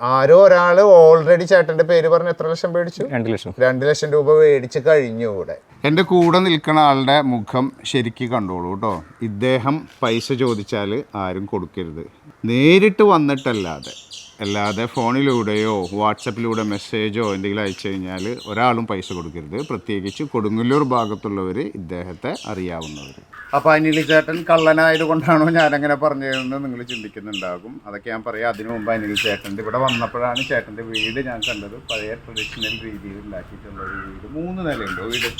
ആരോ ഒരാൾ ഓൾറെഡി ചേട്ടന്റെ പേര് പറഞ്ഞ് എത്ര ലക്ഷം മേടിച്ചു രണ്ട് ലക്ഷം. രണ്ട് ലക്ഷം രൂപ മേടിച്ച് കഴിഞ്ഞു ഇവിടെ. എന്റെ കൂടെ നിൽക്കുന്ന ആളുടെ മുഖം ശരിക്ക് കണ്ടോളൂ കേട്ടോ. ഇദ്ദേഹം പൈസ ചോദിച്ചാൽ ആരും കൊടുക്കരുത്. നേരിട്ട് വന്നിട്ടല്ലാതെ. അല്ലാതെ ഫോണിലൂടെയോ വാട്സപ്പിലൂടെ മെസ്സേജോ എന്തെങ്കിലും അയച്ചു കഴിഞ്ഞാൽ ഒരാളും പൈസ കൊടുക്കരുത്. പ്രത്യേകിച്ച് കൊടുങ്ങല്ലൂർ ഭാഗത്തുള്ളവർ ഇദ്ദേഹത്തെ അറിയാവുന്നവർ അപ്പോൾ അനിൽ ചേട്ടൻ കള്ളനായത് കൊണ്ടാണോ ഞാനങ്ങനെ പറഞ്ഞതെന്ന് നിങ്ങൾ ചിന്തിക്കുന്നുണ്ടാകും. അതൊക്കെ ഞാൻ പറയാം. അതിനു മുമ്പ് അനിൽ ചേട്ടന്റെ ഇവിടെ വന്നപ്പോഴാണ് ചേട്ടന്റെ വീട് ഞാൻ കണ്ടത്. പഴയ ട്രഡീഷണൽ രീതിയിൽ ഉണ്ടാക്കിയിട്ടുള്ള വീട്. മൂന്ന് നിലയുണ്ടോ. വീട്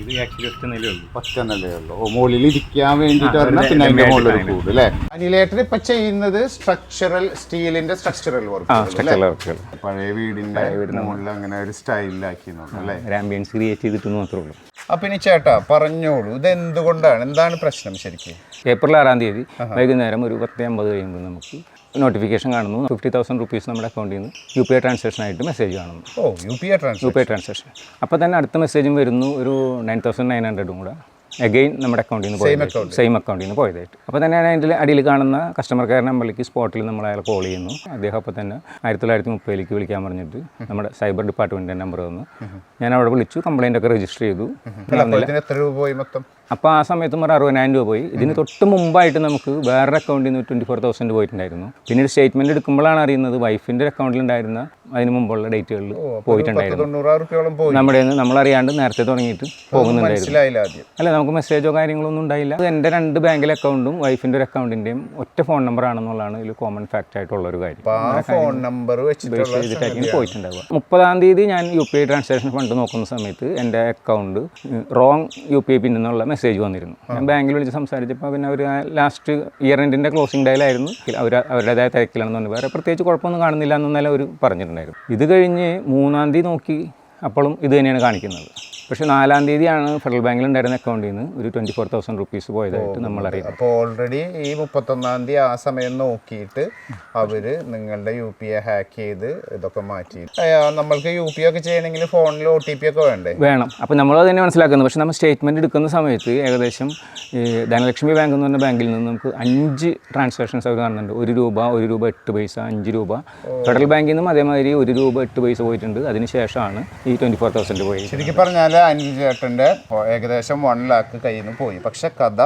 ഇത് ആക്ച്വലി ഒറ്റ നിലയേ ഉള്ളൂ ഒറ്റ നിലയുള്ളൂ. ഓ മുകളിൽ ഇരിക്കാൻ വേണ്ടിയിട്ട് പറഞ്ഞാൽ പിന്നെ അതിന്റെ മുകളിൽ ഒരു കൂട് അല്ലേ? അനിലേട്ടൻ ഇപ്പൊ ചെയ്യുന്നത് സ്ട്രക്ചറൽ സ്റ്റീലിന്റെ സ്ട്രക്ചറൽ വർക്ക് പഴയ വീടിന്റെ മുകളിൽ. അങ്ങനെ ഒരു സ്റ്റൈലിലാക്കി അല്ലേ? ആംബിയൻസ് ക്രിയേറ്റ് ചെയ്തിട്ട് മാത്രമേ ഉള്ളൂ. അപ്പൊ ഇനി ചേട്ടാ പറഞ്ഞോളൂ. ഇത് എന്തുകൊണ്ടാണ് എന്താണ് പ്രശ്നം ശരിക്കും? ഏപ്രിൽ ആറാം തീയതി വൈകുന്നേരം ഒരു പത്ത് അമ്പത് കഴിയുമ്പോൾ നമുക്ക് നോട്ടിഫിക്കേഷൻ കാണുന്നു. ഫിഫ്റ്റി തൗസൻഡ് റുപ്പീസ് നമ്മുടെ അക്കൗണ്ടിൽ നിന്ന് യു പി ഐ ട്രാൻസാക്ഷൻ ആയിട്ട് മെസ്സേജ് കാണുന്നു. ഓ U P I transfer U P I transaction അപ്പോൾ തന്നെ അടുത്ത മെസ്സേജും വരുന്നു. ഒരു നയൻ തൗസൻഡ് നയൻ ഹൺഡ്രഡും കൂടെ. അഗെയിൻ നമ്മുടെ അക്കൗണ്ടിൽ നിന്ന് പോയി സെയിം അക്കൗണ്ടിൽ നിന്ന് പോയതായിട്ട്. അപ്പോൾ തന്നെ അതിന്റെ അടിയിൽ കാണുന്ന കസ്റ്റമർ കെയർ നമ്പറിലേക്ക് സ്പോട്ടിൽ നമ്മൾ അയാളെ കോൾ ചെയ്യുന്നു. അദ്ദേഹം അപ്പോൾ തന്നെ ആയിരത്തി തൊള്ളായിരത്തി മുപ്പതിലേക്ക് വിളിക്കാൻ പറഞ്ഞിട്ട് നമ്മുടെ സൈബർ ഡിപ്പാർട്ട്മെന്റിന്റെ നമ്പർ തന്നു. ഞാൻ അവിടെ വിളിച്ചു കംപ്ലയിന്റ് ഒക്കെ രജിസ്റ്റർ ചെയ്തു. എത്ര രൂപ പോയി മൊത്തം? അപ്പോൾ ആ സമയത്ത് ഒരു അറുപതിനായിരം രൂപ പോയി. ഇതിന് തൊട്ട് മുമ്പായിട്ട് നമുക്ക് വേറെ അക്കൗണ്ടിൽ നിന്ന് ട്വന്റി ഫോർ തൗസൻഡ് പോയിട്ടുണ്ടായിരുന്നു. പിന്നീട് സ്റ്റേറ്റ്മെന്റ് എടുക്കുമ്പോഴാണ് അറിയുന്നത് വൈഫിന്റെ അക്കൗണ്ടിലുണ്ടായിരുന്ന അതിന് മുമ്പുള്ള ഡേറ്റുകളിൽ പോയിട്ടുണ്ടായിരുന്നു. നമ്മുടെ നമ്മൾ അറിയാണ്ട് നമ്മളറിയാണ്ട് നേരത്തെ തുടങ്ങിയിട്ട് പോകുന്നുണ്ടായിരുന്നു. അല്ല നമുക്ക് മെസ്സേജോ കാര്യങ്ങളോ ഒന്നും ഉണ്ടായില്ല. അത് എന്റെ രണ്ട് ബാങ്കിലെ അക്കൗണ്ടും വൈഫിന്റെ ഒരു അക്കൗണ്ടിന്റെയും ഒറ്റ ഫോൺ നമ്പർ ആണെന്നുള്ളതാണ് ഇതിൽ കോമൺ ഫാക്റ്റ് ആയിട്ടുള്ള ഒരു കാര്യം. ഫോൺ നമ്പർ വെച്ചിട്ടുള്ള ചെയ്തിട്ടായിരിക്കും പോയിട്ടുണ്ടാവുക. മുപ്പതാം തീയതി ഞാൻ U P I transaction fund നോക്കുന്ന സമയത്ത് എന്റെ account wrong U P I എന്നുള്ള മെസ്സേജ് വന്നിരുന്നു. ഞാൻ ബാങ്കിൽ വിളിച്ച് സംസാരിച്ചപ്പോൾ പിന്നെ അവർ ലാസ്റ്റ് ഇയർ എൻഡിന്റെ ക്ലോസിംഗ് ഡേയിലായിരുന്നു അവർ അവരുടേതായ തിരക്കിലാണെന്ന് പറഞ്ഞു വേറെ പ്രത്യേകിച്ച് കുഴപ്പമൊന്നും കാണുന്നില്ല എന്നല്ല അവർ പറഞ്ഞിട്ടുണ്ടായിരുന്നു. ഇത് കഴിഞ്ഞ് മൂന്നാം തീയതി നോക്കി അപ്പോഴും ഇത് തന്നെയാണ് കാണിക്കുന്നത്. പക്ഷേ നാലാം തീയതിയാണ് ഫെഡറൽ ബാങ്കിൽ ഉണ്ടായിരുന്ന അക്കൗണ്ടിൽ നിന്ന് ഒരു ട്വന്റി ഫോർ തൗസൻഡ് റുപ്പീസ് പോയതായിട്ട് നമ്മൾ അറിയാം അപ്പോൾ ഓൾറെഡി ഈ മുപ്പത്തൊന്നാം തീയതി ആ സമയം നോക്കിയിട്ട് അവർ നിങ്ങളുടെ യു പി ഐ ഹാക്ക് ചെയ്ത് ഇതൊക്കെ മാറ്റി. നമ്മൾക്ക് യു പി ഐ ഒക്കെ ചെയ്യണമെങ്കിൽ ഫോണിൽ ഒ ടി പി ഒക്കെ വേണ്ടേ? വേണം. അപ്പോൾ നമ്മൾ അത് തന്നെ മനസ്സിലാക്കുന്നത് പക്ഷേ നമ്മൾ സ്റ്റേറ്റ്മെന്റ് എടുക്കുന്ന സമയത്ത് ഏകദേശം ധനലക്ഷ്മി ബാങ്ക് എന്ന് പറഞ്ഞ ബാങ്കിൽ നിന്ന് നമുക്ക് അഞ്ച് ട്രാൻസാക്ഷൻസ് അവർ കാണുന്നുണ്ട്. ഒരു രൂപ ഒരു രൂപ എട്ട് പൈസ അഞ്ച് രൂപ. ഫെഡറൽ ബാങ്കിൽ നിന്നും അതേമാതിരി ഒരു രൂപ എട്ട് പൈസ പോയിട്ടുണ്ട്. അതിന് ശേഷമാണ് ഈ ട്വന്റി ഫോർ തൗസൻഡ് പോയി. ശരിക്കും പറഞ്ഞാൽ അനിൽ ചേട്ടന്റെ ഏകദേശം വൺ ലാക്ക് കയ്യിൽ നിന്ന് പോയി. പക്ഷെ കഥ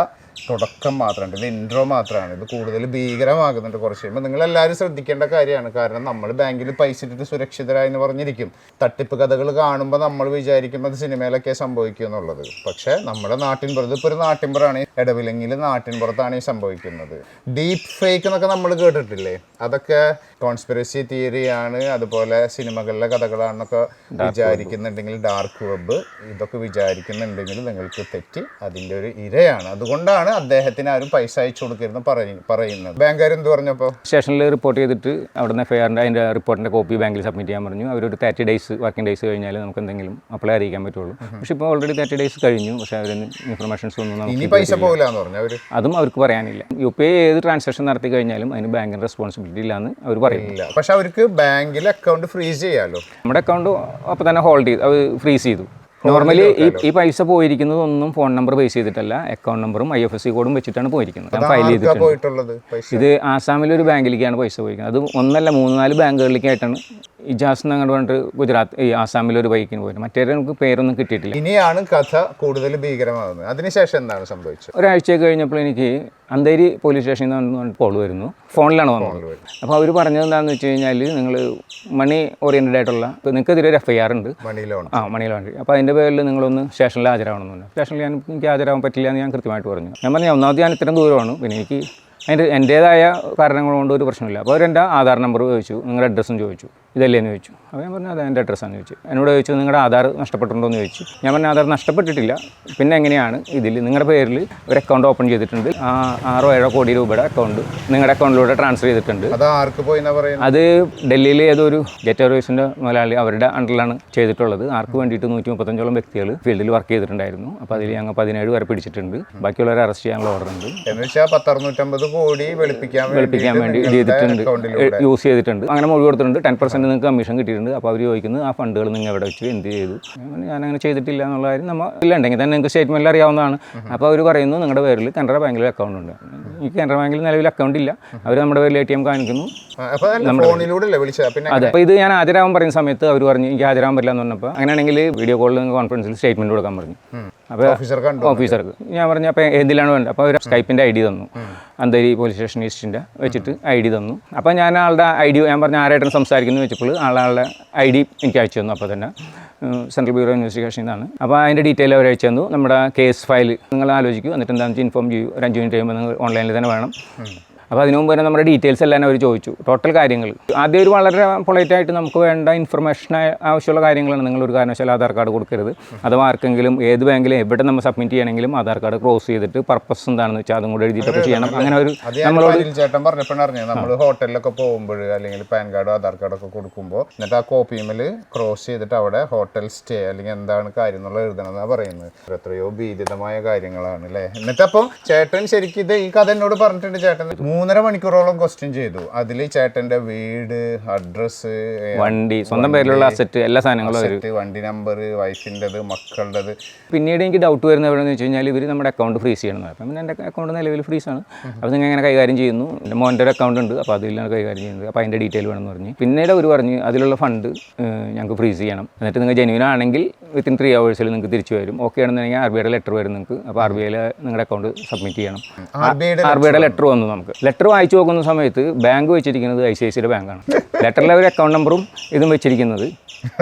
തുടക്കം മാത്രമാണ്. ഇത് ഇൻട്രോ മാത്രമാണ്. ഇത് കൂടുതൽ ഭീകരമാകുന്നുണ്ട് കുറച്ച് കഴിയുമ്പോൾ നിങ്ങൾ എല്ലാവരും ശ്രദ്ധിക്കേണ്ട കാര്യമാണ്. കാരണം നമ്മൾ ബാങ്കിൽ പൈസ ഇട്ടിട്ട് സുരക്ഷിതരായെന്ന് പറഞ്ഞിരിക്കും. തട്ടിപ്പ് കഥകൾ കാണുമ്പോൾ നമ്മൾ വിചാരിക്കുമ്പോൾ അത് സിനിമയിലൊക്കെ സംഭവിക്കും എന്നുള്ളത്. പക്ഷേ നമ്മുടെ നാട്ടിൻപുറത്ത് ഇപ്പോൾ ഒരു നാട്ടിൻപുറമാണ് ഇടവിലെങ്കിൽ നാട്ടിൻപുറത്താണ് ഈ സംഭവിക്കുന്നത്. ഡീപ്പ് ഫേക്ക് എന്നൊക്കെ നമ്മൾ കേട്ടിട്ടില്ലേ? അതൊക്കെ കോൺസ്പിറസി തിയറിയാണ് അതുപോലെ സിനിമകളിലെ കഥകളാണെന്നൊക്കെ വിചാരിക്കുന്നുണ്ടെങ്കിൽ ഡാർക്ക് വെബ് ഇതൊക്കെ വിചാരിക്കുന്നുണ്ടെങ്കിൽ നിങ്ങൾക്ക് തെറ്റി അതിന്റെ ഒരു ഇരയാണ്. അതുകൊണ്ടാണ് അദ്ദേഹത്തിന് ആരും പൈസ അയച്ചു കൊടുക്കരുതെന്ന് പറയ- പറയുന്നത്. ബാങ്കുകാർ എന്ത് പറഞ്ഞപ്പോൾ സ്റ്റേഷനിൽ റിപ്പോർട്ട് ചെയ്തിട്ട് അവിടുന്ന് എഫ്ഐആറിന്റെ അതിന്റെ റിപ്പോർട്ടിന്റെ കോപ്പി ബാങ്കിൽ സബ്മിറ്റ് ചെയ്യാൻ പറഞ്ഞു. അവരൊരു തേർട്ടി ഡേയ്സ് വർക്കിംഗ് ഡേയ്സ് കഴിഞ്ഞാൽ നമുക്ക് എന്തെങ്കിലും അപ്ലൈ അറിയിക്കാൻ പറ്റുള്ളൂ. പക്ഷെ ഇപ്പോൾ ഓൾറെഡി തേർട്ടി ഡേയ്സ് കഴിഞ്ഞു. പക്ഷേ അവർ ഇൻഫർമേഷൻസ് ഒന്നും നമുക്ക് ഇനി പൈസ പോകില്ല എന്ന് പറഞ്ഞു അവർ അതും അവർക്ക് പറയാനില്ല. യു പി ഐ ഏത് ട്രാൻസാക്ഷൻ നടത്തി കഴിഞ്ഞാലും അതിന് ബാങ്കിന് റെസ്പോൺസിബിലിറ്റി ഇല്ലാന്ന് അവർ പറയുന്നു. ഇല്ല. പക്ഷെ അവർക്ക് ബാങ്കിൽ അക്കൗണ്ട് ഫ്രീസ് ചെയ്യാമല്ലോ നമ്മുടെ അക്കൗണ്ട് അപ്പോൾ തന്നെ ഹോൾഡ് ചെയ്തു അവർ ഫ്രീസ് ചെയ്തു. നോർമലി ഈ ഈ പൈസ പോയിരിക്കുന്നതൊന്നും ഫോൺ നമ്പർ ബേസ് ചെയ്തിട്ടല്ല. അക്കൗണ്ട് നമ്പറും ഐ എഫ് എസ് സി കോഡും വെച്ചിട്ടാണ് പോയിരിക്കുന്നത്. ഞാൻ ഫയൽ ചെയ്തിട്ടുള്ളത് ചെയ്തിട്ടുണ്ട്. ഇത് ആസാമിലെ ഒരു ബാങ്കിലേക്കാണ് പൈസ പോയിരിക്കുന്നത്. അത് ഒന്നല്ല മൂന്ന് നാല് ബാങ്കുകളിലേക്കായിട്ടാണ് ഇജാസ് എന്ന് അങ്ങോട്ട് പറഞ്ഞിട്ട് ഗുജറാത്ത് ഈ ആസാമിൽ ഒരു ബൈക്കിന് പോയിരുന്നു. മറ്റേ നമുക്ക് പേരൊന്നും കിട്ടിയിട്ടില്ല. ഇനിയാണ് കഥ കൂടുതൽ ഭീകരമാകുന്നത്. അതിനുശേഷം എന്താണ് സംഭവിച്ചത്? ഒരാഴ്ച കഴിഞ്ഞപ്പോൾ എനിക്ക് അന്തേരി പോലീസ് സ്റ്റേഷനിൽ നിന്ന് കോൾ വരുന്നു. ഫോണിലാണ് വന്നത്. അപ്പോൾ അവർ പറഞ്ഞത് എന്താണെന്ന് വെച്ച് കഴിഞ്ഞാൽ നിങ്ങൾ മണി ഓറിയന്റഡ് ആയിട്ടുള്ള നിങ്ങൾക്കെതിരെ ഒരു എഫ് ഐ ആർ ഉണ്ട്. Money loan. ആ മണി ലോൺ. അപ്പോൾ അതിന്റെ പേരിൽ നിങ്ങളൊന്ന് സ്റ്റേഷനിൽ ഹാജരാവണമെന്നുണ്ട് സ്റ്റേഷനിൽ ഞാൻ എനിക്ക് ഹാജരാകാൻ പറ്റില്ല എന്ന് ഞാൻ കൃത്യമായിട്ട് പറഞ്ഞു. ഞാൻ പറഞ്ഞു ഒന്നാമത് ഞാൻ ഇത്രയും ദൂരമാണ്. പിന്നെ എനിക്ക് അതിന്റെ എന്റേതായ കാരണങ്ങൾ കൊണ്ട് ഒരു പ്രശ്നമില്ല. അപ്പോൾ അവരെന്റെ ആധാർ നമ്പർ ചോദിച്ചു നിങ്ങളുടെ അഡ്രസ്സും ചോദിച്ചു. ഇതല്ലേ എന്ന് ചോദിച്ചു. അപ്പോൾ ഞാൻ പറഞ്ഞു അത് എന്റെ അഡ്രസ്സാണെന്ന് ചോദിച്ചു. എന്നോട് ചോദിച്ചു നിങ്ങളുടെ ആധാർ നഷ്ടപ്പെട്ടിട്ടുണ്ടോ? എന്ന് ചോദിച്ചു. ഞാൻ പറഞ്ഞു ആധാർ നഷ്ടപ്പെട്ടിട്ടില്ല. പിന്നെ എങ്ങനെയാണ് ഇതിൽ നിങ്ങളുടെ പേരിൽ ഒരു അക്കൗണ്ട് ഓപ്പൺ ചെയ്തിട്ടുണ്ട്. ആ ആറോ ഏഴോ കോടി രൂപയുടെ അക്കൗണ്ട് നിങ്ങളുടെ അക്കൗണ്ടിലൂടെ ട്രാൻസ്ഫർ ചെയ്തിട്ടുണ്ട്. അത് ഡൽഹിയിലെ ഏതൊരു ജെറ്റ് എയർവേസിന്റെ മുതലാളി അവരുടെ അണ്ടറിലാണ് ചെയ്തിട്ടുള്ളത്. ആർക്ക് വേണ്ടിയിട്ട് നൂറ്റി മുപ്പത്തഞ്ചോളം വ്യക്തികൾ ഫീൽഡിൽ വർക്ക് ചെയ്തിട്ടുണ്ടായിരുന്നു. അപ്പോൾ അതിൽ ഞങ്ങൾ പതിനേഴ് വരെ പിടിച്ചിട്ടുണ്ട്. ബാക്കിയുള്ളവരെ അറസ്റ്റ് ചെയ്യാനുള്ള ഓർഡർ ഉണ്ട്. പത്തറുന്നൂറ്റമ്പത് കോടി വെളുപ്പിക്കാൻ വെളുപ്പിക്കാൻ വേണ്ടി ചെയ്തിട്ടുണ്ട്. യൂസ് ചെയ്തിട്ടുണ്ട്. അങ്ങനെ മൊഴി കൊടുത്തിട്ടുണ്ട്. ടെൻ പെർസെന്റ് അങ്ങനെ നിങ്ങൾക്ക് കമ്മീഷൻ കിട്ടിയിട്ടുണ്ട്. അപ്പോൾ അവർ ചോദിക്കുന്നത് ആ ഫണ്ടുകൾ നിങ്ങൾ എവിടെ വെച്ച്? എന്ത് ചെയ്തു? ഞാൻ അങ്ങനെ ചെയ്തിട്ടില്ല എന്നുള്ള കാര്യം നമ്മൾ ഇല്ല ഉണ്ടെങ്കിൽ തന്നെ നിങ്ങൾക്ക് സ്റ്റേറ്റ്മെന്റിൽ അറിയാവുന്നതാണ്. അപ്പോൾ അവർ പറയുന്നു നിങ്ങളുടെ പേരിൽ കാനറ ബാങ്കിൽ അക്കൗണ്ട് ഉണ്ട്. ഈ കാനറ ബാങ്കിൽ നിലവിൽ അക്കൗണ്ട് ഇല്ല. അവർ നമ്മുടെ പേരിൽ എ ടി എം കാണിക്കുന്നു. അതെ. അപ്പോൾ ഇത് ഞാൻ ഹാജരാകാൻ പറയുന്ന സമയത്ത് അവർ പറഞ്ഞു എനിക്ക് ഹാജരാകാൻ പറ്റില്ല എന്ന് പറഞ്ഞപ്പോൾ അങ്ങനെയാണെങ്കിൽ വീഡിയോ കോളിൽ കോൺഫറൻസിൽ സ്റ്റേറ്റ്മെന്റ് കൊടുക്കാൻ പറഞ്ഞു. അപ്പോൾ ഓഫീസർക്ക് ഞാൻ പറഞ്ഞു അപ്പോൾ എന്തിലാണ് വേണ്ടത്? അപ്പോൾ ഒരു സ്കൈപ്പിന്റെ ഐ ഡി തന്നു. അന്തേരി പോലീസ് സ്റ്റേഷൻ ഈസ്റ്റിന്റെ വെച്ചിട്ട് ഐ ഡി തന്നു. അപ്പോൾ ഞാൻ ആളുടെ ഐ ഡി ഞാൻ പറഞ്ഞ ആരായിട്ടാണ് സംസാരിക്കുന്നു വെച്ചപ്പോൾ ആളുടെ ഐ ഡി എനിക്ക് അയച്ചു തന്നു. അപ്പോൾ തന്നെ സെൻട്രൽ ബ്യൂറോ ഇൻവെസ്റ്റിഗേഷൻ എന്നാണ് അപ്പോൾ അതിന്റെ ഡീറ്റെയിൽ അവർ അയച്ചു തന്നു. നമ്മുടെ കേസ് ഫയൽ നിങ്ങൾ ആലോചിക്കൂ. എന്നിട്ട് എന്താണെന്ന് വെച്ചാൽ ഇൻഫോം ചെയ്യൂ. ഒരു അഞ്ച് മിനിറ്റ് കഴിയുമ്പോൾ നിങ്ങൾ ഓൺലൈനിൽ തന്നെ വേണം. അപ്പോൾ അതിനു മുമ്പ് തന്നെ നമ്മുടെ ഡീറ്റെയിൽസ് എല്ലാം അവർ ചോദിച്ചു. ടോട്ടൽ കാര്യങ്ങൾ. ആദ്യം ഒരു വളരെ പൊളൈറ്റ് ആയിട്ട് നമുക്ക് വേണ്ട ഇൻഫർമേഷൻ ആവശ്യമുള്ള കാര്യങ്ങളാണ് നിങ്ങൾ ഒരു കാരണവശാലും ആധാർ കാർഡ് കൊടുക്കരുത്. അഥവാ ആർക്കെങ്കിലും ഏത് ബാങ്കിലും എവിടെ നമ്മൾ സബ്മിറ്റ് ചെയ്യണമെങ്കിലും ആധാർ കാർഡ് ക്രോസ് ചെയ്തിട്ട് പർപ്പസ് എന്താണെന്ന് വെച്ചാൽ അതും കൂടെ എഴുതിയിട്ടൊക്കെ ചെയ്യണം. അങ്ങനെ ഒരു നമ്മളോട് ചേട്ടൻ പറഞ്ഞപ്പോഴാണ് നമ്മൾ ഹോട്ടലിലൊക്കെ പോകുമ്പോൾ അല്ലെങ്കിൽ പാൻ കാർഡോ ആധാർ കാർഡോ ഒക്കെ കൊടുക്കുമ്പോൾ എന്നിട്ട് ആ കോപ്പിമേൽ ക്രോസ് ചെയ്തിട്ട് അവിടെ ഹോട്ടൽ സ്റ്റേ അല്ലെങ്കിൽ എന്താണ് കാര്യം എന്നുള്ളത് എഴുതണം എന്നാണ് പറയുന്നത്. എത്രയോ ഭീതിതമായ കാര്യങ്ങളാണ് അല്ലേ എന്നിട്ട് അപ്പം ചേട്ടൻ ശരിക്കും ഇത് ഈ കഥ എന്നോട് പറഞ്ഞിട്ടുണ്ട്. ചേട്ടൻ മൂന്നര മണിക്കൂറോളം ക്വസ്റ്റ്യൻ ചെയ്തു. അതിൽ ചേട്ടന്റെ വീട് അഡ്രസ് വണ്ടി സ്വന്തം പേരിലുള്ള അസറ്റ് എല്ലാ സാധനങ്ങളും വണ്ടി നമ്പർ വൈഫിന്റെത് മക്കളുടേത്. പിന്നീട് എനിക്ക് ഡൗട്ട് വരുന്നത് എവിടെയെന്ന് വെച്ച് കഴിഞ്ഞാൽ ഇവർ നമ്മുടെ അക്കൗണ്ട് ഫ്രീസ് ചെയ്യണമെന്ന് അപ്പം പിന്നെ എന്റെ അക്കൗണ്ട് നിലവിൽ ഫ്രീസ് ആണ്. അപ്പോൾ നിങ്ങൾ എങ്ങനെ കൈകാര്യം ചെയ്യുന്നു. എന്റെ മോന്റെ ഒരു അക്കൗണ്ട് ഉണ്ട്. അപ്പോൾ അതിലാണ് കൈകാര്യം ചെയ്യുന്നത്. അപ്പോൾ അതിന്റെ ഡീറ്റെയിൽ വേണമെന്ന് പറഞ്ഞു. പിന്നീട് അവർ പറഞ്ഞ് അതിലുള്ള ഫണ്ട് ഞങ്ങൾക്ക് ഫ്രീസ് ചെയ്യണം. എന്നിട്ട് നിങ്ങൾ ജെന്യൂൻ ആണെങ്കിൽ വിത്തിൻ ത്രീ അവേഴ്സിൽ നിങ്ങൾക്ക് തിരിച്ചു വരും. ഓക്കെ ആണെന്നുണ്ടെങ്കിൽ ആർ ബി ഐയുടെ ലെറ്റർ വരും നിങ്ങൾക്ക്. അപ്പോൾ ആർ ബി ഐയിൽ നിങ്ങളുടെ അക്കൗണ്ട് സബ്മിറ്റ് ചെയ്യണം. ആർ ബി ഐയുടെ ലെറ്റർ വന്നു നമുക്ക്. ലെറ്റർ വായിച്ചു നോക്കുന്ന സമയത്ത് ബാങ്ക് വെച്ചിരിക്കുന്നത് ഐ സി ഐ സിയുടെ ബാങ്കാണ് ലെറ്ററിലെ ഒരു അക്കൗണ്ട് നമ്പറും ഇതും വെച്ചിരിക്കുന്നത്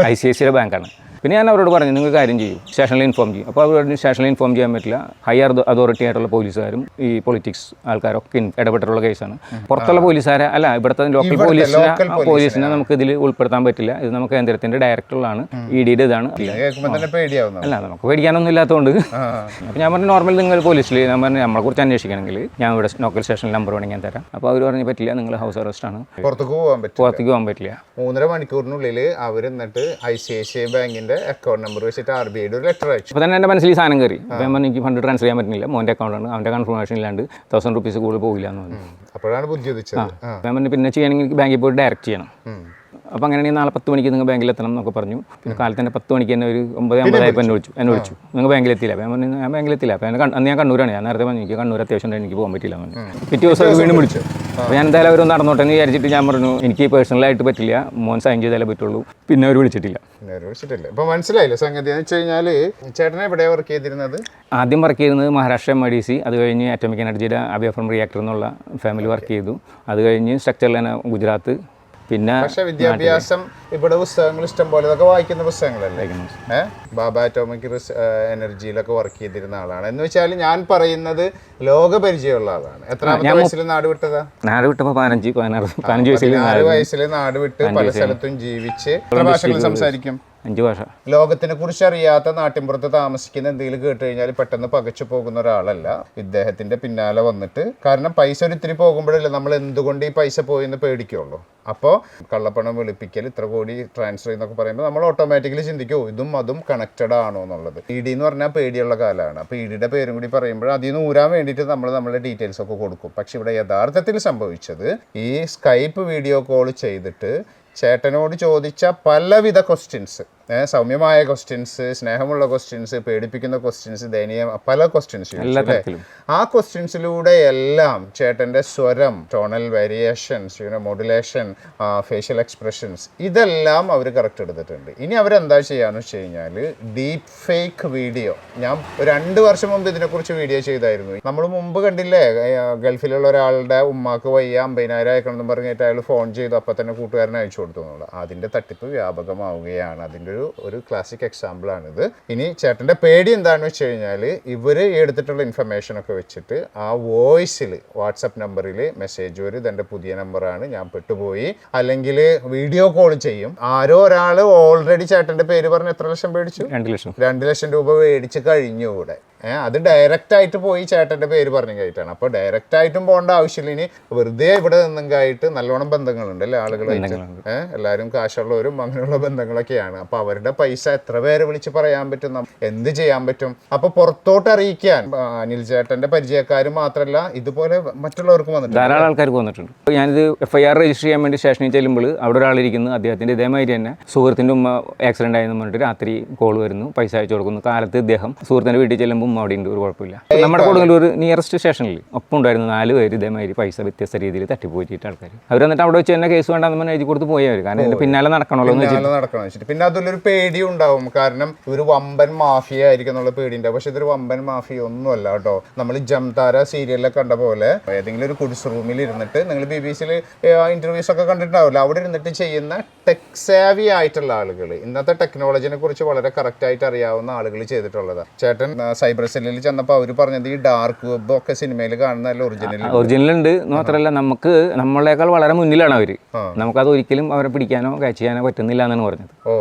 ഐ സി ഐ സിയുടെ ബാങ്കാണ് പിന്നെ ഞാൻ അവരോട് പറഞ്ഞു നിങ്ങൾ കാര്യം ചെയ്യും സ്റ്റേഷനിൽ ഇൻഫോം ചെയ്യും. അപ്പോൾ അവരോട് സ്റ്റേഷനിൽ ഇൻഫോം ചെയ്യാൻ പറ്റില്ല. ഹയർ അതോറിറ്റി ആയിട്ടുള്ള പോലീസുകാരും ഈ പൊളിറ്റിക്സ് ആൾക്കാരൊക്കെ ഇടപെട്ടിട്ടുള്ള കേസാണ്. പുറത്തുള്ള പോലീസുകാരെ അല്ല ഇവിടുത്തെ ലോക്കൽ പോലീസിനെ പോലീസിനെ നമുക്ക് ഇതിൽ ഉൾപ്പെടുത്താൻ പറ്റില്ല. ഇത് നമുക്ക് കേന്ദ്രത്തിന്റെ ഡയറക്ടറിലാണ് ഇ ഡിയുടെ ഇതാണ്. അല്ല നമുക്ക് പേടിക്കാനൊന്നും ഇല്ലാത്തതുകൊണ്ട് അപ്പോൾ ഞാൻ പറഞ്ഞു നോർമൽ നിങ്ങൾ പോലീസിൽ ഞാൻ പറഞ്ഞു നമ്മളെ കുറിച്ച് അന്വേഷിക്കണമെങ്കിൽ ഞാൻ ഇവിടെ ലോക്കൽ സ്റ്റേഷനിൽ നമ്പർ വേണമെങ്കിൽ ഞാൻ തരാം. അപ്പോൾ അവർ പറഞ്ഞു പറ്റില്ല നിങ്ങൾ ഹൗസ് അറസ്റ്റ് ആണ്. പുറത്തേക്ക് പോകാൻ പറ്റില്ല. പുറത്തേക്ക് പോകാൻ പറ്റില്ല. മൂന്നര മണിക്കൂറിനുള്ളിൽ അവർ എന്നിട്ട് I C I C I ബാങ്കിന്റെ അക്കൗണ്ട് നമ്പർ വെച്ചിട്ട് ആർ ബി ഐയുടെ ഒരു ലെറ്റർ അയച്ചു. അപ്പോൾ തന്നെ എന്റെ മനസ്സിൽ ഈ സാധനം കയറി. അപ്പോൾ ഞാൻ എനിക്ക് ഫണ്ട് ട്രാൻസ്ഫർ ചെയ്യാൻ പറ്റുന്നില്ല. മോന്റെ അക്കൗണ്ടാണ് അവന്റെ കൺഫർമേഷൻ ഇല്ലാണ്ട് തൗസൻഡ് റുപ്പീസ് കൂടുതൽ പോകില്ല എന്ന് പറഞ്ഞു. അപ്പോഴാണ് ബുദ്ധി ഉദിച്ചത്. ഞാൻ പിന്നെ ചെയ്യണമെങ്കിൽ എനിക്ക് ബാങ്കിൽ പോയി ഡയറക്റ്റ് ചെയ്യണം. അപ്പോൾ അങ്ങനെയാണെങ്കിൽ നാളെ പത്ത് മണിക്ക് നിങ്ങൾ ബാങ്കിൽ എത്തണം എന്നൊക്കെ പറഞ്ഞു. പിന്നെ കാലത്ത് തന്നെ പത്ത് മണിക്ക് തന്നെ ഒരു ഒമ്പത് അമ്പതായപ്പോൾ എന്നെ വിളിച്ചു. എന്നെ വിളിച്ചു. നിങ്ങൾ അപ്പോൾ ഞാൻ പറഞ്ഞു ഞാൻ ബാങ്കിൽ എത്തിയില്ല. അപ്പോൾ ഞാൻ അന്ന് ഞാൻ കണ്ണൂരാണ്. ഞാൻ നേരത്തെ പറഞ്ഞു എനിക്ക് കണ്ണൂർ അത്യാവശ്യം എനിക്ക് പോകാൻ പറ്റില്ല എന്ന് പറഞ്ഞു. പിറ്റേ ദിവസം വീണ്ടും വിളിച്ചു. അപ്പോൾ ഞാൻ എന്തായാലും അവരൊന്ന് നടന്നോട്ടെ എന്ന് വിചാരിച്ചിട്ട് ഞാൻ പറഞ്ഞു എനിക്ക് പേഴ്സണലായിട്ട് പറ്റില്ല. മോൻ സൈൻ ചെയ്താലേ പറ്റുള്ളൂ. പിന്നെ അവർ വിളിച്ചിട്ടില്ല. നേരെ വിളിച്ചിട്ടില്ല. ഇപ്പൊ മനസ്സിലായില്ലേ സംഗതി? എന്ന് വെച്ച് കഴിഞ്ഞാൽ ചേട്ടനെ വർക്ക് ചെയ്തിരുന്നത്? ആദ്യം വർക്ക് ചെയ്തിരുന്നത് Maharashtra M I D C അത് കഴിഞ്ഞ് അറ്റോമിക് എനർജിയുടെ അബിയഫ്രം റിയാക്ടർ എന്നുള്ള ഫാമിലി വർക്ക് ചെയ്തു. അത് കഴിഞ്ഞ് സ്ട്രക്ചറിൽ തന്നെ ഗുജറാത്ത് പിന്നെ പക്ഷെ വിദ്യാഭ്യാസം ഇവിടെ പുസ്തകങ്ങൾ ഇഷ്ടം പോലെ ഇതൊക്കെ വായിക്കുന്ന പുസ്തകങ്ങളല്ലേ? ഏഹ് ബാബ അറ്റോമിക് എനർജിയിലൊക്കെ വർക്ക് ചെയ്തിരുന്ന ആളാണ്. എന്ന് വെച്ചാൽ ഞാൻ പറയുന്നത് ലോകപരിചയമുള്ള ആളാണ്. എത്ര വയസ്സിൽ നാട് വിട്ടതാ? നാട് വിട്ടപ്പോ പതിനഞ്ച് പതിനാറ് പതിനഞ്ച് വയസ്സിൽ നാല് വയസ്സിൽ നാട് വിട്ട് പല സ്ഥലത്തും ജീവിച്ച് എത്ര ഭാഷകൾ സംസാരിക്കും. അഞ്ച് ഭാഷ. ലോകത്തിനെ കുറിച്ച് അറിയാത്ത നാട്ടിൻപുറത്ത് താമസിക്കുന്ന എന്തെങ്കിലും കേട്ട് കഴിഞ്ഞാൽ പെട്ടെന്ന് പകച്ചു പോകുന്ന ഒരാളല്ല. ഇദ്ദേഹത്തിന്റെ പിന്നാലെ വന്നിട്ട് കാരണം പൈസ ഒരിത്തിരി പോകുമ്പോഴല്ലേ നമ്മൾ എന്തുകൊണ്ട് ഈ പൈസ പോയി എന്ന് പേടിക്കുള്ളൂ. അപ്പോൾ കള്ളപ്പണം വെളുപ്പിക്കൽ ഇത്ര കോടി ട്രാൻസ്ഫർ ചെയ്യുന്നൊക്കെ പറയുമ്പോൾ നമ്മൾ ഓട്ടോമാറ്റിക്കലി ചിന്തിക്കും ഇതും അതും കണക്റ്റഡ് ആണോ എന്നുള്ളത്? ഇ ഡി എന്ന് പറഞ്ഞാൽ പേടിയുള്ള കാലമാണ് അപ്പോൾ ഇ ഡിയുടെ പേരും കൂടി പറയുമ്പോൾ അതിൽ നിന്ന് ഊരാൻ വേണ്ടിയിട്ട് നമ്മൾ നമ്മുടെ ഡീറ്റെയിൽസ് ഒക്കെ കൊടുക്കും. പക്ഷെ ഇവിടെ യഥാർത്ഥത്തിൽ സംഭവിച്ചത് ഈ സ്കൈപ്പ് വീഡിയോ കോൾ ചെയ്തിട്ട് ചേട്ടനോട് ചോദിച്ച പലവിധ ക്വസ്റ്റ്യൻസ് സൗമ്യമായ ക്വസ്റ്റ്യൻസ് സ്നേഹമുള്ള ക്വസ്റ്റ്യൻസ് പേടിപ്പിക്കുന്ന ക്വസ്റ്റ്യൻസ് ദയനീയ പല ക്വസ്റ്റ്യൻസ് ആ ക്വസ്റ്റ്യൻസിലൂടെ എല്ലാം ചേട്ടന്റെ സ്വരം tonal variations you know modulation facial expressions ഇതെല്ലാം അവർ കറക്റ്റ് എടുത്തിട്ടുണ്ട്. ഇനി അവരെന്താ ചെയ്യാന്ന് വെച്ച് കഴിഞ്ഞാൽ ഡീപ് ഫേക്ക് വീഡിയോ ഞാൻ രണ്ട് വർഷം മുമ്പ് ഇതിനെക്കുറിച്ച് വീഡിയോ ചെയ്തായിരുന്നു. നമ്മൾ മുമ്പ് കണ്ടില്ലേ ഗൾഫിലുള്ള ഒരാളുടെ ഉമ്മാക്ക് വയ്യ അമ്പതിനായിരം അയക്കണം എന്ന് പറഞ്ഞിട്ട് അയാൾ ഫോൺ ചെയ്തു അപ്പം തന്നെ കൂട്ടുകാരനെ അയച്ചു കൊടുത്തു എന്നുള്ളത്. അതിന്റെ തട്ടിപ്പ് വ്യാപകമാവുകയാണ്. അതിന്റെ ഒരു ഒരു ക്ലാസിക് എക്സാമ്പിളാണിത് ഇനി ചേട്ടന്റെ പേടി എന്താണെന്ന് വെച്ച് കഴിഞ്ഞാൽ ഇവർ എടുത്തിട്ടുള്ള ഇൻഫർമേഷൻ ഒക്കെ വെച്ചിട്ട് ആ വോയിസിൽ വാട്സപ്പ് നമ്പറിൽ മെസ്സേജ് വരും. ഇതെന്റെ പുതിയ നമ്പറാണ് ഞാൻ പെട്ടുപോയി. അല്ലെങ്കിൽ വീഡിയോ കോൾ ചെയ്യും. ആരോ ഒരാൾ ഓൾറെഡി ചേട്ടന്റെ പേര് പറഞ്ഞ് എത്ര ലക്ഷം പേടിച്ചു? രണ്ട് ലക്ഷം. രണ്ട് ലക്ഷം രൂപ മേടിച്ച് കഴിഞ്ഞു ഇവിടെ. അത് ഡയറക്റ്റ് ആയിട്ട് പോയി ചേട്ടന്റെ പേര് പറഞ്ഞു കഴിഞ്ഞിട്ടാണ് അപ്പോൾ ഡയറക്റ്റ് ആയിട്ടും പോകേണ്ട ആവശ്യമില്ല. ഇനി വെറുതെ ഇവിടെ നിന്നെങ്കായിട്ട് നല്ലോണം ബന്ധങ്ങളുണ്ട് അല്ലേ ആളുകളായിട്ട്? എല്ലാവരും കാശുള്ളവരും അങ്ങനെയുള്ള ബന്ധങ്ങളൊക്കെയാണ്. അപ്പോൾ അവരുടെ പൈസ എത്ര പേരെ വിളിച്ച് പറയാൻ പറ്റും? എന്ത് ചെയ്യാൻ പറ്റും? അപ്പോൾ പുറത്തോട്ട് അറിയിക്കാൻ അനിൽ ചേട്ടന്റെ പരിചയക്കാർ മാത്രമല്ല ഇതുപോലെ മറ്റുള്ളവർക്കും വന്നിട്ടുണ്ട്. ധാരാളം ആൾക്കാർക്ക് വന്നിട്ടുണ്ട്. ഞാനിത് എഫ് ഐ ആർ രജിസ്റ്റർ ചെയ്യാൻ വേണ്ടി സ്റ്റേഷനിൽ ചെല്ലുമ്പോൾ അവിടെ ഒരാളിരിക്കുന്നു അദ്ദേഹത്തിന്റെ ഇതേമാതിരി തന്നെ സുഹൃത്തിന്റെ ഉമ്മ ആക്സിഡന്റ് ആയെന്ന് പറഞ്ഞിട്ട് രാത്രി കോൾ വരുന്നു. പൈസ അയച്ചു കൊടുക്കുന്നു. കാലത്ത് ഇദ്ദേഹം സുഹൃത്തിന്റെ വീട്ടിൽ ചെല്ലുമ്പോൾ ഉമ്മ അവിടെ ഉണ്ട് ഒരു കുഴപ്പമില്ല. നമ്മുടെ കൊടുങ്ങല്ലൂർ നിയറസ്റ്റ് സ്റ്റേഷനിൽ ഒപ്പം ഉണ്ടായിരുന്നു നാല് പേര് ഇതേമാതിരി പൈസ വ്യത്യസ്ത രീതിയിൽ തട്ടിപ്പോയിട്ട് ആൾക്കാർ അവർ എന്നിട്ട് അവിടെ വെച്ച് തന്നെ കേസ് വേണ്ടെന്ന് പറഞ്ഞാൽ എഴുതി കൊടുത്ത് പോയവർ കാരണം ഇതിന്റെ പിന്നാലെ നടക്കണമല്ലോ എന്ന് വെച്ചിട്ട്. പിന്നെ അതിലൊരു പേടി ഉണ്ടാവും. കാരണം ഒരു വമ്പൻ മാഫിയ ആയിരിക്കും എന്നുള്ള പേടി ഉണ്ടാവും. പക്ഷെ ഇതൊരു വമ്പൻ മാഫിയ ഒന്നുമല്ല കേട്ടോ. നമ്മൾ ജംതാര സീരിയലിലൊക്കെ കണ്ട പോലെ ഏതെങ്കിലും ഒരു കുടിസ് റൂമിൽ ഇരുന്നിട്ട് നിങ്ങൾ ബി ബി സിയിൽ ഇന്റർവ്യൂസ് ഒക്കെ കണ്ടിട്ടുണ്ടാവില്ല? അവിടെ ഇരുന്നിട്ട് ചെയ്യുന്ന ടെക് സാവി ആയിട്ടുള്ള ആളുകൾ ഇന്നത്തെ ടെക്നോളജിനെ കുറിച്ച് വളരെ കറക്റ്റ് ആയിട്ട് അറിയാവുന്ന ആളുകൾ ചെയ്തിട്ടുള്ളതാണ് ചേട്ടൻ സൈബർ സെല്ലിൽ ചെന്നപ്പോൾ അവർ പറഞ്ഞത് ഈ ഡാർക്ക് വെബ് ഒക്കെ സിനിമയിൽ കാണുന്ന ഒറിജിനൽ ഒറിജിനൽ ഉണ്ട്. എന്ന് മാത്രമല്ല നമുക്ക് നമ്മളെക്കാൾ വളരെ മുന്നിലാണ് അവർ നമുക്കത് ഒരിക്കലും അവരെ പിടിക്കാനോ കാച്ച് ചെയ്യാനോ പറ്റുന്നില്ല എന്നാണ് പറഞ്ഞത്. ഓ.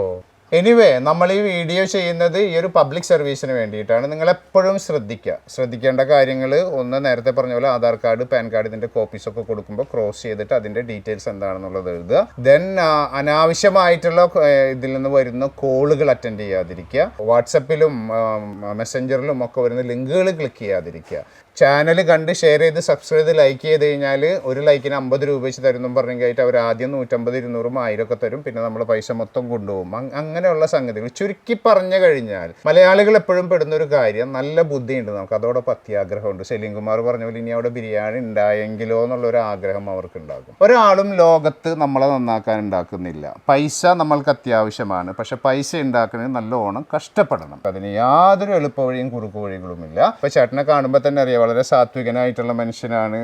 എനിവേ നമ്മൾ ഈ വീഡിയോ ചെയ്യുന്നത് ഈ ഒരു പബ്ലിക് സർവീസിന് വേണ്ടിയിട്ടാണ്. നിങ്ങൾ എപ്പോഴും ശ്രദ്ധിക്കുക. ശ്രദ്ധിക്കേണ്ട കാര്യങ്ങൾ ഒന്ന് നേരത്തെ പറഞ്ഞ പോലെ ആധാർ കാർഡ് പാൻ കാർഡ് ഇതിന്റെ കോപ്പീസ് ഒക്കെ കൊടുക്കുമ്പോൾ ക്രോസ് ചെയ്തിട്ട് അതിന്റെ ഡീറ്റെയിൽസ് എന്താണെന്നുള്ളത് എഴുതുക. ദെൻ അനാവശ്യമായിട്ടുള്ള ഇതിൽ നിന്ന് വരുന്ന കോളുകൾ അറ്റൻഡ് ചെയ്യാതിരിക്കുക. വാട്സപ്പിലും മെസ്സഞ്ചറിലും ഒക്കെ വരുന്ന ലിങ്കുകൾ ക്ലിക്ക് ചെയ്യാതിരിക്കുക. ചാനൽ കണ്ട് ഷെയർ ചെയ്ത് സബ്സ്ക്രൈബ് ചെയ്ത് ലൈക്ക് ചെയ്ത് കഴിഞ്ഞാൽ ഒരു ലൈക്കിന് അമ്പത് രൂപ വെച്ച് തരുന്നു പറഞ്ഞായിട്ട് അവർ ആദ്യം നൂറ്റമ്പത് ഇരുന്നൂറും ആയിരം ഒക്കെ തരും. പിന്നെ നമ്മൾ പൈസ മൊത്തം കൊണ്ടുപോകും. അങ്ങനെയുള്ള സംഗതികൾ. ചുരുക്കി പറഞ്ഞു കഴിഞ്ഞാൽ മലയാളികൾ എപ്പോഴും പെടുന്ന ഒരു കാര്യം നല്ല ബുദ്ധിയുണ്ട് നമുക്ക്. അതോടൊപ്പം അത്യാഗ്രഹമുണ്ട്. സലീം കുമാർ പറഞ്ഞ പോലെ ഇനി അവിടെ ബിരിയാണി ഉണ്ടായെങ്കിലോ എന്നുള്ള ഒരു ആഗ്രഹം അവർക്ക് ഉണ്ടാകും ഒരാളും ലോകത്ത് നമ്മളെ നന്നാക്കാൻ ഉണ്ടാക്കുന്നില്ല. പൈസ നമ്മൾക്ക് അത്യാവശ്യമാണ്. പക്ഷെ പൈസ ഉണ്ടാക്കണമെങ്കിൽ നല്ലോണം കഷ്ടപ്പെടണം. അതിന് യാതൊരു എളുപ്പ വഴിയും കുറുക്കു വഴികളുമില്ല ചേട്ടനെ കാണുമ്പോൾ തന്നെ അറിയാം വളരെ സാത്വികനായിട്ടുള്ള മനുഷ്യനാണ്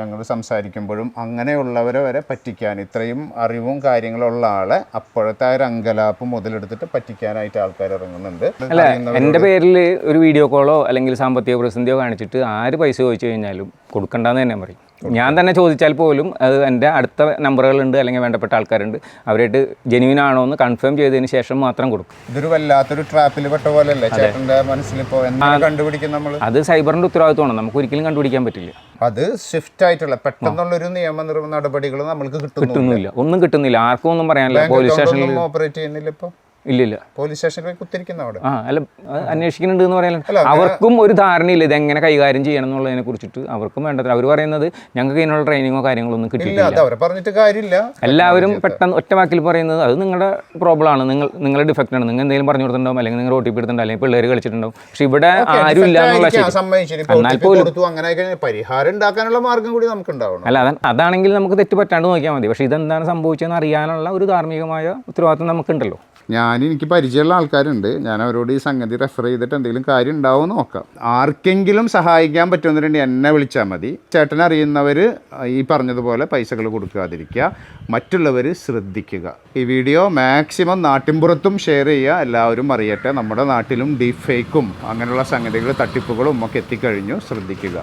ഞങ്ങൾ സംസാരിക്കുമ്പോഴും അങ്ങനെയുള്ളവരെ വരെ പറ്റിക്കാൻ ഇത്രയും അറിവും കാര്യങ്ങളുള്ള ആളെ അപ്പോഴത്തെ ആ ഒരു അങ്കലാപ്പ് മുതലെടുത്തിട്ട് പറ്റിക്കാനായിട്ട് ആൾക്കാർ ഇറങ്ങുന്നുണ്ട്. അല്ല എന്റെ പേരിൽ ഒരു വീഡിയോ കോളോ അല്ലെങ്കിൽ സാമ്പത്തിക പ്രതിസന്ധിയോ കാണിച്ചിട്ട് ആര് പൈസ ചോദിച്ചു കഴിഞ്ഞാലും കൊടുക്കണ്ടെന്ന് തന്നെ പറയും. ഞാൻ തന്നെ ചോദിച്ചാൽ പോലും അത് എന്റെ അടുത്ത നമ്പറുകളുണ്ട് അല്ലെങ്കിൽ വേണ്ടപ്പെട്ട ആൾക്കാരുണ്ട്. അവരായിട്ട് ജെന്യൂൻ ആണോ എന്ന് കൺഫേം ചെയ്തതിന് ശേഷം മാത്രം കൊടുക്കും. ഇതൊരു വല്ലാത്തൊരു ട്രാപ്പിൽ പെട്ട പോലെയല്ലേ? എന്താണ് കണ്ടുപിടിക്കും നമ്മൾ അത് സൈബറിന്റെ ഉത്തരവാദിത്വമാണ്. നമുക്ക് ഒരിക്കലും കണ്ടുപിടിക്കാൻ പറ്റില്ല. അത് സ്വിഫ്റ്റ് ആയിട്ടുള്ള പെട്ടെന്നുള്ളൊരു നിയമ നടപടികൾ നമ്മൾക്ക് കിട്ടുന്നില്ല ഒന്നും കിട്ടുന്നില്ല. ആർക്കും ഒന്നും പറയാനില്ല. പോലീസ് സ്റ്റേഷനിൽ ഓപ്പറേറ്റ് ചെയ്യുന്നില്ല ഇപ്പൊ ഇല്ലില്ല. പോലീസ് സ്റ്റേഷനിൽ കുത്തിരിക്കുന്ന അവിടെ. ആ അല്ല അന്വേഷിക്കുന്നുണ്ട് എന്ന് അവർക്കും ഒരു ധാരണയില്ല ഇത് എങ്ങനെ കൈകാര്യം ചെയ്യണം എന്നുള്ളതിനെ കുറിച്ചിട്ട്. അവർക്കും വേണ്ടത് അവർ പറയുന്നത് ഞങ്ങൾക്ക് ഇതിനുള്ള ട്രെയിനിങ്ങോ കാര്യങ്ങളോ ഒന്നും കിട്ടിയില്ല പറഞ്ഞിട്ട് കാര്യമില്ല. എല്ലാവരും പെട്ടെന്ന് ഒറ്റ വാക്കിൽ പറയുന്നത് അത് നിങ്ങളുടെ പ്രോബ്ലം ആണ്. നിങ്ങൾ നിങ്ങളുടെ ഡിഫക്റ്റ് ആണ്. നിങ്ങൾ എന്തെങ്കിലും പറഞ്ഞു കൊടുത്തിട്ടുണ്ടാവും അല്ലെങ്കിൽ നിങ്ങൾ ഒ ടി പി എടുത്തിട്ടുണ്ടാവും അല്ലെങ്കിൽ പിള്ളേർ കളിച്ചിട്ടുണ്ടാവും. പക്ഷെ ഇവിടെ ആരും ഇല്ല എന്നാൽ പോലും- പരിഹാരം ഉണ്ടാക്കാനുള്ള മാർഗം കൂടി നമുക്ക് ഉണ്ടാവണം അല്ല അതാണെങ്കിൽ നമുക്ക് തെറ്റ് പറ്റാണ്ട് നോക്കിയാൽ മതി. പക്ഷെ ഇതെന്താണ് സംഭവിച്ചതെന്ന് അറിയാനുള്ള ഒരു ധാർമ്മികമായ ഉത്തരവാദിത്വം നമുക്കുണ്ടല്ലോ. ഞാൻ എനിക്ക് പരിചയമുള്ള ആൾക്കാരുണ്ട്. ഞാൻ അവരോട് ഈ സംഗതി റെഫർ ചെയ്തിട്ട് എന്തെങ്കിലും കാര്യം ഉണ്ടാവും നോക്കാം. ആർക്കെങ്കിലും സഹായിക്കാൻ പറ്റുമെന്നുണ്ടെങ്കിൽ എന്നെ വിളിച്ചാൽ മതി. ചേട്ടൻ അറിയുന്നവർ ഈ പറഞ്ഞതുപോലെ പൈസകൾ കൊടുക്കാതിരിക്കുക. മറ്റുള്ളവർ ശ്രദ്ധിക്കുക. ഈ വീഡിയോ മാക്സിമം നാട്ടിൻപുറത്തും ഷെയർ ചെയ്യുക. എല്ലാവരും അറിയട്ടെ. നമ്മുടെ നാട്ടിലും ഡീപ് ഫേക്കും അങ്ങനെയുള്ള സംഗതികൾ തട്ടിപ്പുകളും ഒക്കെ എത്തിക്കഴിഞ്ഞു ശ്രദ്ധിക്കുക.